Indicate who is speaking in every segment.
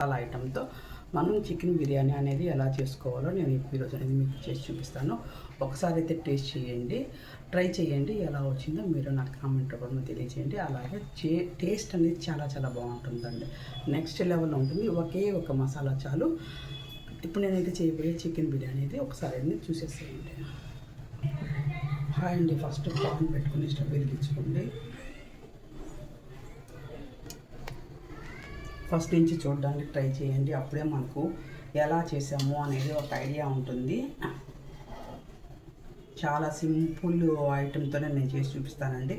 Speaker 1: మసాలా ఐటెంతో మనం చికెన్ బిర్యానీ అనేది ఎలా చేసుకోవాలో నేను ఈరోజు అనేది మీకు చేసి చూపిస్తాను. ఒకసారి అయితే టేస్ట్ చేయండి ట్రై చేయండి ఎలా వచ్చిందో మీరు నాకు కామెంట్ రూపంలో తెలియజేయండి. అలాగే చే టేస్ట్ అనేది చాలా చాలా బాగుంటుందండి. నెక్స్ట్ లెవెల్ ఉంటుంది ఒకే ఒక మసాలా చాలు. ఇప్పుడు నేనైతే చేయబోయే చికెన్ బిర్యానీ అయితే ఒకసారి అనేది చూసేసేయండి. హాయ్ అండి ఫస్ట్ పాన్ పెట్టుకుని స్టవ్ వెలిగించుకోండి. ఫస్ట్ నుంచి చూడడానికి ట్రై చేయండి. అప్పుడే మనకు ఎలా చేసాము అనేది ఒక ఐడియా ఉంటుంది. చాలా సింపుల్ ఐటెంతోనే నేను చేసి చూపిస్తానండి.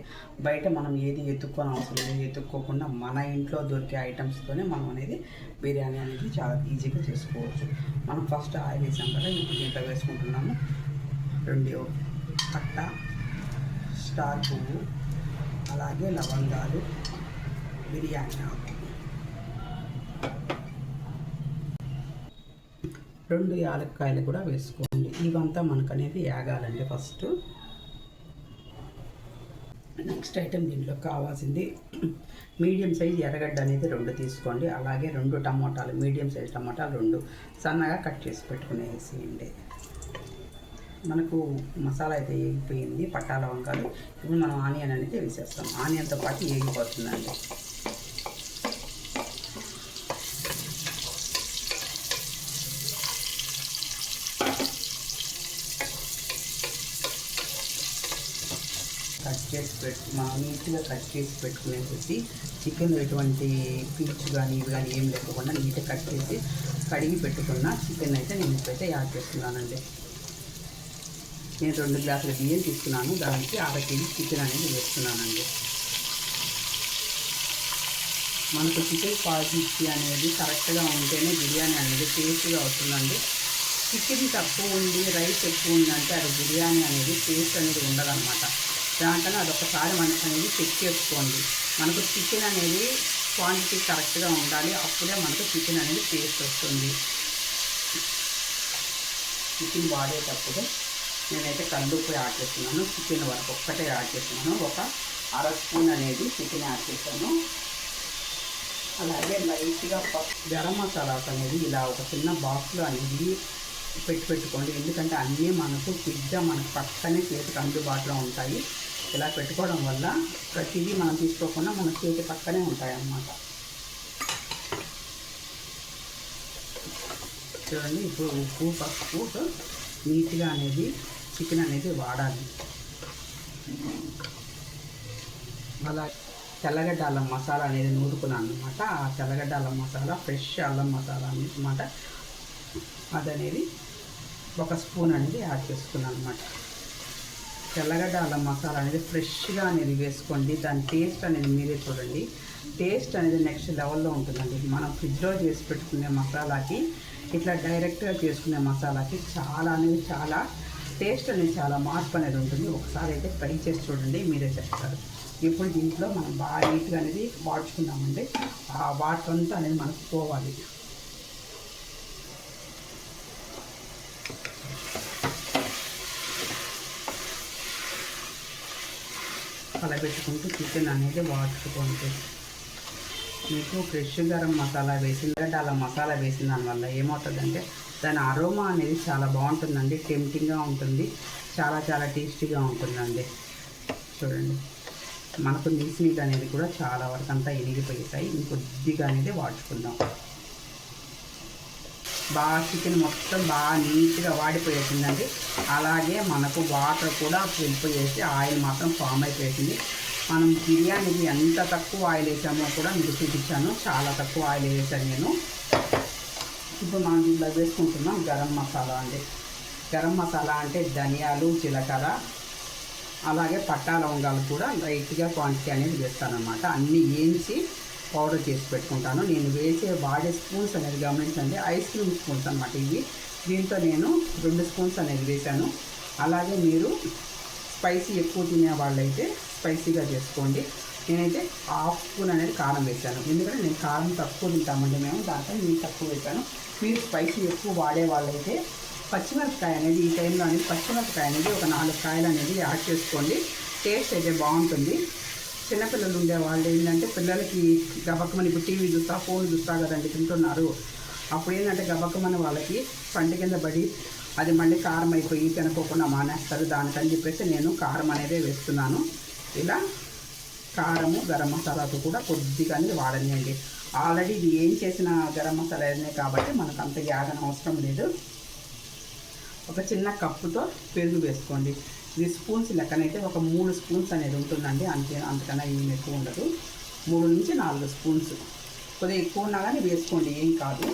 Speaker 1: బయట మనం ఏది ఎత్తుక్కొని అవసరం లేదు. ఎత్తుక్కోకుండా మన ఇంట్లో దొరికే ఐటమ్స్తోనే మనం అనేది బిర్యానీ అనేది చాలా ఈజీగా చేసుకోవచ్చు. మనం ఫస్ట్ ఆయిల్ వేసాం కదా ఇప్పుడు దీంట్లో వేసుకుంటున్నాము. రెండు పట్ట స్టార్ పువ్వు అలాగే లవంగాలు బిర్యానీ ఆకు. రెండు యాలక్కాయలు కూడా వేసుకోండి. ఇవంతా మనకు అనేది యాగాలండి ఫస్ట్. నెక్స్ట్ ఐటెం దీంట్లో కావాల్సింది మీడియం సైజ్ ఎర్రగడ్డ అనేది రెండు తీసుకోండి. అలాగే రెండు టమాటాలు మీడియం సైజ్ టమాటాలు రెండు సన్నగా కట్ చేసి పెట్టుకునేసేయండి. మనకు మసాలా అయితే వేగిపోయింది పట్టాల వంకాలు ఇప్పుడు మనం ఆనియన్ అనేది వేసేస్తాం. ఆనియన్తో పాటు వేగిపోతుందండి కట్ చేసి పెట్టు మా నీట్గా కట్ చేసి పెట్టుకునేసి చికెన్ ఎటువంటి పీచు కానీ ఇవి కానీ ఏం లేకుండా నీట్గా కట్ చేసి కడిగి పెట్టుకున్న చికెన్ అయితే నేను ఇప్పుడైతే యాడ్ చేస్తున్నానండి. నేను రెండు గ్లాసుల బియ్యం తీసుకున్నాను. దానికి అర కేజీ చికెన్ అనేది వేస్తున్నానండి. మనకు చికెన్ క్వాలిటీ అనేది కరెక్ట్గా ఉంటేనే బిర్యానీ అనేది టేస్ట్గా వస్తుందండి. చికెన్ తక్కువ ఉంది రైస్ ఎక్కువ ఉందంటే అది బిర్యానీ అనేది టేస్ట్ అనేది ఉండదన్నమాట. దాంట్లో అదొకసారి మనకు అనేది చెక్ చేసుకోండి. మనకు చికెన్ అనేది క్వాంటిటీ కరెక్ట్గా ఉండాలి. అప్పుడే మనకు చికెన్ అనేది టేస్ట్ వస్తుంది. చికెన్ వాడేటప్పుడు నేనైతే కల్లుప్పు యాడ్ చేస్తున్నాను. చికెన్ వరకు ఒక్కటే యాడ్ చేస్తున్నాను. ఒక అర స్పూన్ అనేది చికెన్ యాడ్ చేశాను. అలాగే లైట్గా గరం మసాలాస్ అనేది ఇలా ఒక చిన్న బాక్స్లో అనేది పెట్టి పెట్టుకోండి ఎందుకంటే అన్నీ మనకు పిజ్జా మనకు పక్కనే చేతికి అందుబాటులో ఉంటాయి. ఇలా పెట్టుకోవడం వల్ల ప్రతిదీ మనం తీసుకోకుండా మన చేతి పక్కనే ఉంటాయన్నమాట. చూడండి ఇప్పుడు ఉప్పు పసుపు నీట్గా అనేది చికెన్ అనేది వాడాలి. అలా తెల్లగడ్డ అల్లం మసాలా అనేది నూరుకున్నాను అనమాట ఆ తెల్లగడ్డ అల్లం మసాలా ఫ్రెష్ అల్లం మసాలా అనమాట అదనేది ఒక స్పూన్ అనేది యాడ్ చేసుకున్నాను అనమాట తెల్లగడ్డ అల్లం మసాలా అనేది ఫ్రెష్గా అనేది వేసుకోండి. దాని టేస్ట్ అనేది మీరే చూడండి. టేస్ట్ అనేది నెక్స్ట్ లెవెల్లో ఉంటుందండి. మనం ఫ్రిడ్జ్లో చేసి పెట్టుకునే మసాలాకి ఇట్లా డైరెక్ట్గా చేసుకునే మసాలాకి చాలా అనేది చాలా టేస్ట్ అనేది చాలా మార్పు అనేది ఉంటుంది. ఒకసారి అయితే ట్రై చేసి చూడండి మీరే చెప్తారు ఇప్పుడు దీంట్లో మనం బాగా నీట్గా అనేది వాడుచుకున్నామండి ఆ వాటర్ అంతా అనేది మనకు పోవాలి. కలబెట్టుకుంటూ చికెన్ అనేది వాడుకుంటూ. మీకు ఫ్రెష్ గరం మసాలా వేసిన అలా మసాలా వేసిన దానివల్ల ఏమవుతుందంటే దాని అరోమా అనేది చాలా బాగుంటుందండి టెంప్టింగ్గా ఉంటుంది చాలా చాలా టేస్టీగా ఉంటుందండి. చూడండి. మనకు నీసినీళ్ళు అనేది కూడా చాలా వరకు అంతా ఎనిగిపోతాయి ఇంకొద్దిగా అనేది వాడుకుందాం. బాగా చికెన్ మొత్తం బాగా నీట్గా వాడిపోయేసిందండి. అలాగే మనకు వాటర్ కూడా వెళ్ళిపోయేసి ఆయిల్ మాత్రం ఫామ్ అయిపోయింది మనం బిర్యానీకి ఎంత తక్కువ ఆయిల్ వేసామో కూడా మీకు చూపించాను. చాలా తక్కువ ఆయిల్ వేసాను నేను. ఇప్పుడు మనం దీంట్లో వేసుకుంటున్నాం గరం మసాలా అండి. గరం మసాలా అంటే ధనియాలు జీలకర్ర అలాగే పట్టా లవంగాలు కూడా లైట్గా క్వాంటిటీ అనేది వేస్తానమాట అన్నీ వేయించి పౌడర్ చేసి పెట్టుకుంటాను. నేను వేసే వాడే స్పూన్స్ అనేది గమనించండి. ఐస్ క్రీమ్ స్పూన్స్ అనమాట ఇవి. దీంతో నేను రెండు స్పూన్స్ అనేది వేశాను. అలాగే మీరు స్పైసీ ఎక్కువ తినే వాళ్ళైతే స్పైసీగా చేసుకోండి. నేనైతే హాఫ్ స్పూన్ అనేది కారం వేశాను. ఎందుకంటే నేను కారం తక్కువ తింటామండి మేము. దాంట్లో నేను తక్కువ వేశాను. మీరు స్పైసీ ఎక్కువ వాడే వాళ్ళైతే పచ్చిమిరపకాయ అనేది ఈ టైంలో అనేది పచ్చిమిరపకాయ అనేది ఒక నాలుగు కాయలు అనేది యాడ్ చేసుకోండి. టేస్ట్ అయితే బాగుంటుంది. చిన్నపిల్లలు ఉండే వాళ్ళు ఏంటంటే పిల్లలకి గబక్కమని ఇప్పుడు టీవీ చూస్తా ఫోన్ చూస్తా కదండి తింటున్నారు. అప్పుడు ఏంటంటే గబక్కమని వాళ్ళకి పంట కింద పడి అది మళ్ళీ కారం అయిపోయి తినకోకుండా మానేస్తారు దానికని చెప్పేసి నేను కారం అనేది వేస్తున్నాను. ఇలా కారము గరం మసాలాతో కూడా కొద్దిగానే వాడనియండి. ఆల్రెడీ ఇది ఏం చేసిన గరం మసాలానే కాబట్టి మనకు అంత యాగన అవసరం లేదు. ఒక చిన్న కప్పుతో పెరుగు వేసుకోండి. త్రీ స్పూన్స్ లెక్కనైతే ఒక మూడు స్పూన్స్ అనేది ఉంటుందండి. అంతే అంతకన్నా ఏం ఎక్కువ ఉండదు. మూడు నుంచి నాలుగు స్పూన్స్. కొద్దిగా ఎక్కువ ఉన్నా కానీ వేసుకోండి ఏం కాదు.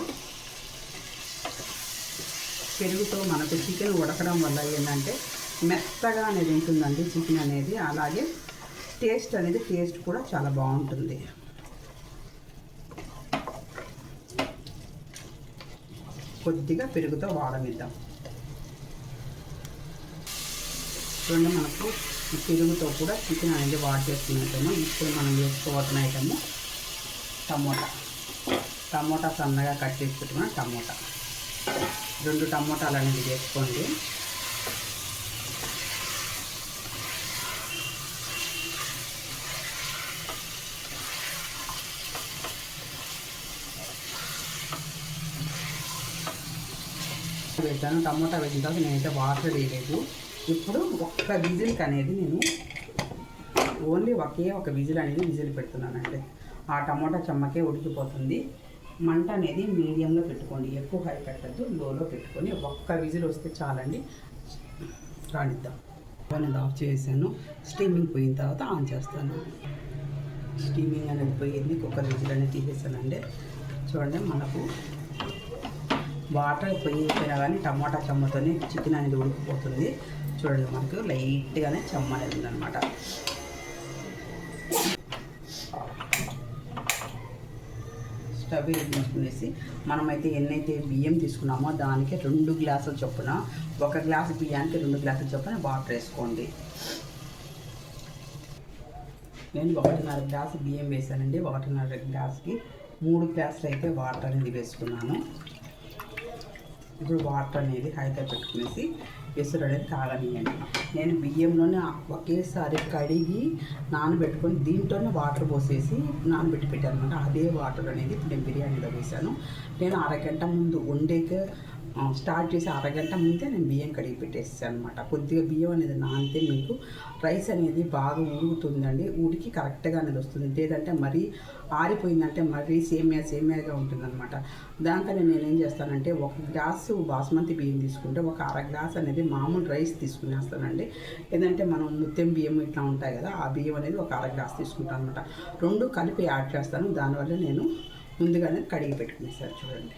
Speaker 1: పెరుగుతో మనకు చికెన్ ఉడకడం వల్ల ఏంటంటే మెత్తగా అనేది ఉంటుందండి చికెన్ అనేది. అలాగే టేస్ట్ అనేది టేస్ట్ కూడా చాలా బాగుంటుంది. కొద్దిగా పెరుగుతో వాడనిద్దాం. చూడండి మనకు ఈ పెరుగుతో కూడా చికెన్ అనేది వాడ్ చేసుకున్నట్టము ఇప్పుడు మనం వేసుకోవాల్సిన ఐటము టమోటా. టమోటా సన్నగా కట్ చేసి పెట్టుకున్న టమోటా. రెండు టమోటాలు అనేది వేసుకోండి. వేసాను. టమోటా వేసిన తర్వాత నేనైతే వాటర్ వేయలేదు. ఇప్పుడు ఒక్క విజిల్కి అనేది నేను ఓన్లీ ఒకే ఒక విజిల్ అనేది విజిల్ పెడుతున్నానండి. ఆ టమోటా చెమ్మకే ఉడికిపోతుంది. మంట అనేది మీడియంలో పెట్టుకోండి. ఎక్కువ హై పెట్టద్దు లోలో పెట్టుకొని ఒక్క విజిల్ వస్తే చాలండి. రాణిద్దాం నేను ఆఫ్ చేసాను స్టీమింగ్ పోయిన తర్వాత ఆన్ చేస్తాను. స్టీమింగ్ అనేది పోయింది. కుక్కర్ విజిల్ అనేది తీసేసానండి. చూడండి మనకు వాటర్ పోయిపోయినా కానీ టమాటా చెమ్మతోనే చికెన్ అనేది ఉడికిపోతుంది. చూడండి మనకు లైట్గానే చెమ్మ అనేది ఉందన్నమాట స్టవ్ వేసుకునేసి మనమైతే ఎన్నైతే బియ్యం తీసుకున్నామో దానికి రెండు గ్లాసుల చొప్పున ఒక గ్లాసు బియ్యానికి రెండు గ్లాసుల చొప్పున వాటర్ వేసుకోండి. నేను ఒకటిన్నర గ్లాసు బియ్యం వేసానండి. ఒకటిన్నర గ్లాస్కి మూడు గ్లాసులు అయితే వాటర్ అనేది వేసుకున్నాను. ఇప్పుడు వాటర్ అనేది హైతో పెట్టుకునేసి ఎసురు అనేది కాగనియండి నేను బియ్యంలోనే ఒకేసారి కడిగి నానబెట్టుకొని దీంట్లోనే వాటర్ పోసేసి నానబెట్టి పెట్టాను అనమాట అదే వాటర్ అనేది ఇప్పుడు నేను బిర్యానీలో వేసాను నేను అరగంట ముందు వండేకే స్టార్ట్ చేసి అరగంట ముందే నేను బియ్యం కడిగి పెట్టేస్తాను అనమాట కొద్దిగా బియ్యం అనేది నానితే మీకు రైస్ అనేది బాగా ఉడుకుతుందండి ఉడికి కరెక్ట్గా అనేది వస్తుంది. లేదంటే మరీ ఆరిపోయిందంటే మరీ సేమియా సేమియాగా ఉంటుందన్నమాట. దానికని నేను ఏం చేస్తానంటే ఒక గ్లాసు బాస్మతి బియ్యం తీసుకుంటే ఒక అర గ్లాస్ అనేది మామూలు రైస్ తీసుకునేస్తానండి. ఏంటంటే మనం ముత్యం బియ్యం ఇట్లా ఉంటాయి కదా ఆ బియ్యం అనేది ఒక అర గ్లాస్ తీసుకుంటాను అనమాట రెండు కలిపి యాడ్ చేస్తాను. దానివల్ల నేను ముందుగానే కడిగి పెట్టుకునేసాను చూడండి.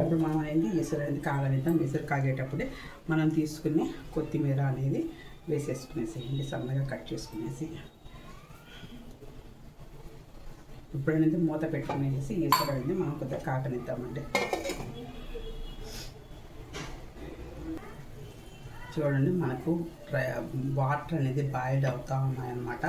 Speaker 1: ఇప్పుడు మనం అనేది ఎసురు అనేది కాగనిద్దాం ఎసురు కాగేటప్పుడే మనం తీసుకునే కొత్తిమీర అనేది వేసేసుకునేసేయండి సన్నగా కట్ చేసుకునేసి ఇప్పుడు అనేది మూత పెట్టుకునేసి ఎసురు అనేది మనం కొద్దిగా కాగనిద్దామండి చూడండి మనకు వాటర్ అనేది బాయిల్డ్ అవుతూ ఉన్నాయన్నమాట.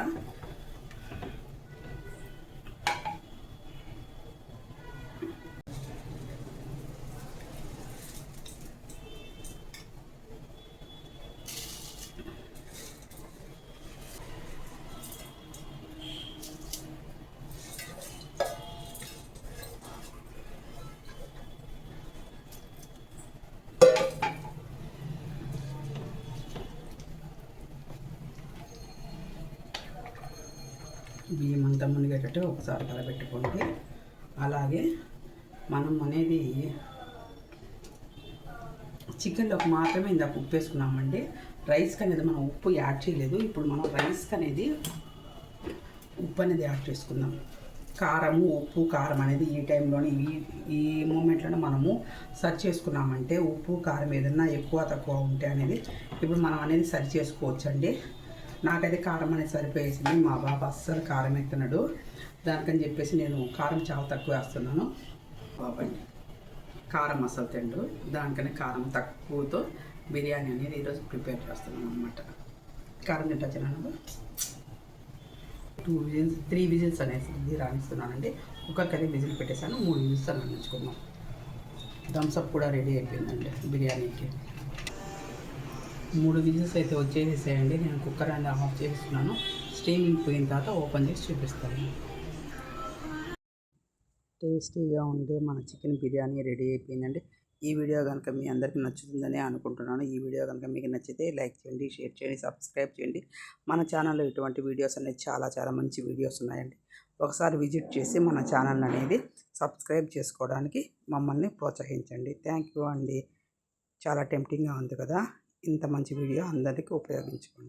Speaker 1: బియ్యం అంతా మునిగేటట్టు ఒకసారి కలబెట్టుకోండి అలాగే మనం అనేది చికెన్లోకి మాత్రమే ఇందాక ఉప్పు వేసుకున్నామండి. రైస్కి అనేది మనం ఉప్పు యాడ్ చేయలేదు. ఇప్పుడు మనం రైస్కి అనేది ఉప్పు అనేది యాడ్ చేసుకుందాం. కారము ఉప్పు కారం అనేది ఈ టైంలోనే ఈ ఈ మూమెంట్లోనే మనము సర్చ్ చేసుకున్నామంటే ఉప్పు కారం ఏదన్నా ఎక్కువ తక్కువ ఉంటే అనేది ఇప్పుడు మనం అనేది సరి చేసుకోవచ్చండి. నాకైతే కారం అనేది సరిపోయేసింది. మా బాబు అస్సలు కారం ఎత్తున్నాడు దానికని చెప్పేసి నేను కారం చాలా తక్కువ వేస్తున్నాను. బాబండి కారం అసలు తిండు. దానికనే కారం తక్కువతో బిర్యానీ అనేది ఈరోజు ప్రిపేర్ చేస్తున్నాను అనమాట కారం తింటాను టూ విజిల్స్ త్రీ విజిల్స్ అనేది రాణిస్తున్నానండి. ఒక్కొక్కరి విజిల్ పెట్టేశాను. మూడు విజిల్స్ రాణించుకున్నాం థమ్స్అప్ కూడా రెడీ అయిపోయిందండి బిర్యానీకి. మూడు విజిల్స్ అయితే వచ్చేసేయండి. నేను కుక్కర్ అనేది ఆఫ్ చేస్తున్నాను. స్టీమింగ్ పోయిన తర్వాత ఓపెన్ చేసి చూపిస్తాను. టేస్టీగా ఉండే మన చికెన్ బిర్యానీ రెడీ అయిపోయిందండి. ఈ వీడియో కనుక మీ అందరికీ నచ్చుతుందని అనుకుంటున్నాను. ఈ వీడియో కనుక మీకు నచ్చితే లైక్ చేయండి షేర్ చేయండి సబ్స్క్రైబ్ చేయండి. మన ఛానల్లో ఇటువంటి వీడియోస్ అనేది చాలా చాలా మంచి వీడియోస్ ఉన్నాయండి. ఒకసారి విజిట్ చేసి మన ఛానల్ అనేది సబ్స్క్రైబ్ చేసుకోవడానికి మమ్మల్ని ప్రోత్సహించండి. థ్యాంక్ యూ అండి. చాలా టెంప్టింగ్గా ఉంది కదా. ఇంత మంచి వీడియో అందరికీ ఉపయోగించుకోండి.